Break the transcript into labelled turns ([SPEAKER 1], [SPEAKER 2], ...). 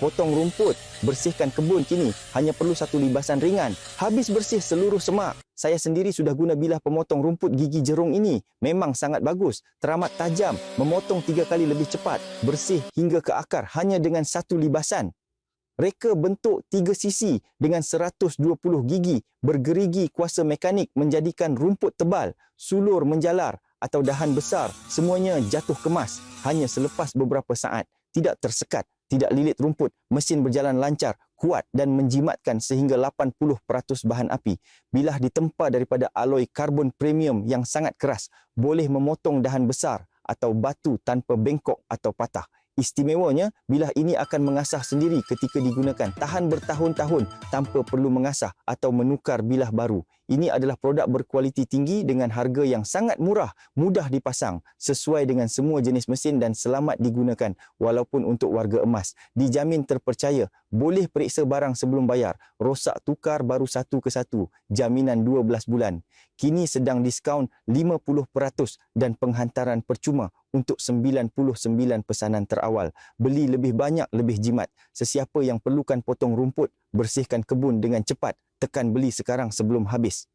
[SPEAKER 1] potong rumput, bersihkan kebun kini hanya perlu satu libasan ringan. Habis bersih seluruh semak. Saya sendiri sudah guna bilah pemotong rumput gigi jerung ini. Memang sangat bagus, teramat tajam, memotong tiga kali lebih cepat, bersih hingga ke akar hanya dengan satu libasan. Reka bentuk tiga sisi dengan 120 gigi bergerigi kuasa mekanik menjadikan rumput tebal, sulur menjalar atau dahan besar semuanya jatuh kemas hanya selepas beberapa saat. Tidak tersekat, tidak lilit rumput, mesin berjalan lancar, kuat dan menjimatkan sehingga 80% bahan api. Bilah ditempa daripada aloi karbon premium yang sangat keras, boleh memotong dahan besar atau batu tanpa bengkok atau patah. Istimewanya, bilah ini akan mengasah sendiri ketika digunakan tahan bertahun-tahun tanpa perlu mengasah atau menukar bilah baru. Ini adalah produk berkualiti tinggi dengan harga yang sangat murah, mudah dipasang, sesuai dengan semua jenis mesin dan selamat digunakan walaupun untuk warga emas. Dijamin terpercaya, boleh periksa barang sebelum bayar, rosak tukar baru satu ke satu, jaminan 12 bulan. Kini sedang diskaun 50% dan penghantaran percuma untuk 99 pesanan terawal. Beli lebih banyak, lebih jimat. Sesiapa yang perlukan potong rumput, bersihkan kebun dengan cepat, tekan beli sekarang sebelum habis.